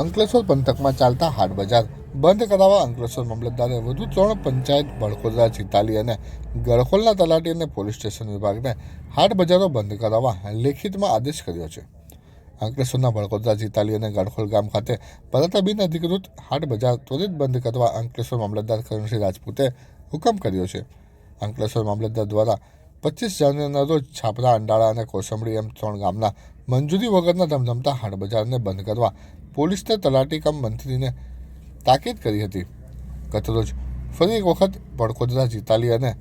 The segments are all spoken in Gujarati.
અંકલેશ્વર પંથકમાં ચાલતા હાટ બજાર બંધ કરાવવા અંકલેશ્વર મામલતદારે વધુ ત્રણ પંચાયત બળખોદરા, ચિતાલી અને ગળખોલના તલાટી અને પોલીસ સ્ટેશન વિભાગને હાટ બજારો બંધ કરાવવા લેખિતમાં આદેશ કર્યો છે. અંકલેશ્વરના બળકોદરા ચિતાલી અને ગળખોલ ગામ ખાતે ભરાતા બિનઅધિકૃત હાટ બજાર ત્વરિત બંધ કરવા અંકલેશ્વર મામલતદાર કરણસિંહ રાજપૂતે હુકમ કર્યો છે. અંકલેશ્વર મામલતદાર દ્વારા પચીસ જાન્યુઆરીના રોજ છાપરા, અંડાળા અને કોસંબડી એમ ત્રણ ગામના મંજૂરી વગરના ધમધમતા હાટ બજારને બંધ કરવા પોલીસને તલાટી કમ મંત્રીને તાકીદ કરી હતી. ગતરોજ ફરી એક વખત બળકોદરા જીતાલી અને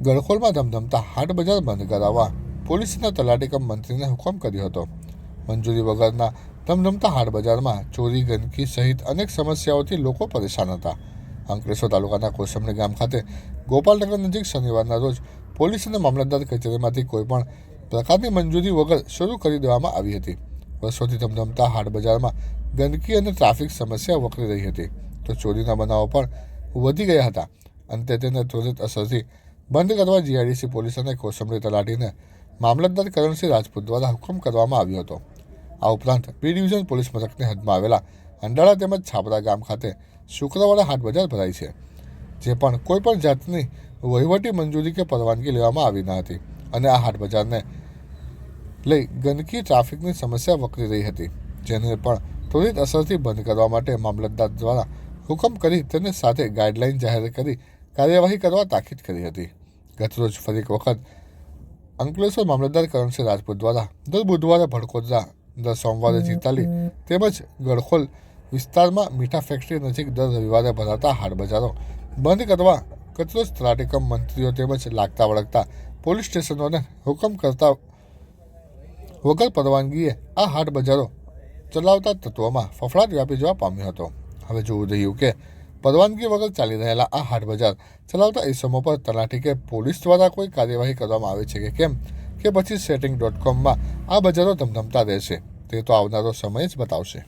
ગળખોલમાં ધમધમતા હાટ બજાર બંધ કરાવવા પોલીસના તલાટી કમ મંત્રીને હુકમ કર્યો હતો. મંજૂરી વગરના ધમધમતા હાટ બજારમાં ચોરી, ગંદકી સહિત અનેક સમસ્યાઓથી લોકો પરેશાન હતા. અંકલેશ્વર તાલુકાના કોસંબડી ગામ ખાતે ગોપાલનગર નજીક શનિવારના રોજ પોલીસ અને મામલતદાર કચેરીમાંથી કોઈપણ પ્રકારની મંજૂરી વગર શરૂ કરી દેવામાં આવી હતી. વર્ષોથી ધમધમતા હાટ બજારમાં ગંદકી અને ટ્રાફિક સમસ્યા વકરી રહી હતી. તો ચોરીના બનાવો પણ વધી ગયા હતા અંતે તેને ત્વરિત અસરથી બંધ કરવા જીઆઈડીસી પોલીસ અને કોસંબડી તલાટીને મામલતદાર કરણસિંહ રાજપૂત દ્વારા હુકમ કરવામાં આવ્યો હતો. આ ઉપરાંત બી ડિવિઝન પોલીસ મથકની હદમાં આવેલા અંડાળા તેમજ છાપરા ગામ ખાતે શુક્રવારે હાટ બજાર ભરાઈ છે, જે પણ કોઈપણ જાતની વહીવટી મંજૂરી કે પરવાનગી લેવામાં આવી ન હતી અને આ હાટ બજારને લઈ ગંદકી ટ્રાફિકની સમસ્યા વકરી રહી હતી, જેને પણ ત્વરિત અસરથી બંધ કરવા માટે મામલતદાર દ્વારા હુકમ કરી તેને સાથે ગાઈડલાઈન જાહેર કરી કાર્યવાહી કરવા તાકીદ કરી હતી. ગતરોજ ફરી એક વખત અંકલેશ્વર મામલતદાર કરણસિંહ રાજપૂત દ્વારા દર બુધવારે ભડકોદરા, દર સોમવારે ચિતાલી તેમજ ગળખોલ વિસ્તારમાં મીઠા ફેક્ટરી નજીક દર રવિવારે ભરાતા હાટબજારો બંધ કરવા કચરોજ તલાટીકમ મંત્રીઓ તેમજ લાગતા વળગતા પોલીસ સ્ટેશનોને હુકમ કરતા વગર પરવાનગીએ આ હાટ બજારો ચલાવતા તત્વોમાં ફફડાટ વ્યાપી જવા પામ્યો હતો. હવે જોવું રહ્યું કે પરવાનગી વગર ચાલી રહેલા આ હાટ બજાર ચલાવતા ઇસમો પર તલાટી કે પોલીસ દ્વારા કોઈ કાર્યવાહી કરવામાં આવે છે કે કેમ? કે પછી સેટિંગ ડોટ કોમમાં આ બજારો ધમધમતા રહેશે. તે તો આવનારો સમય જ બતાવશે.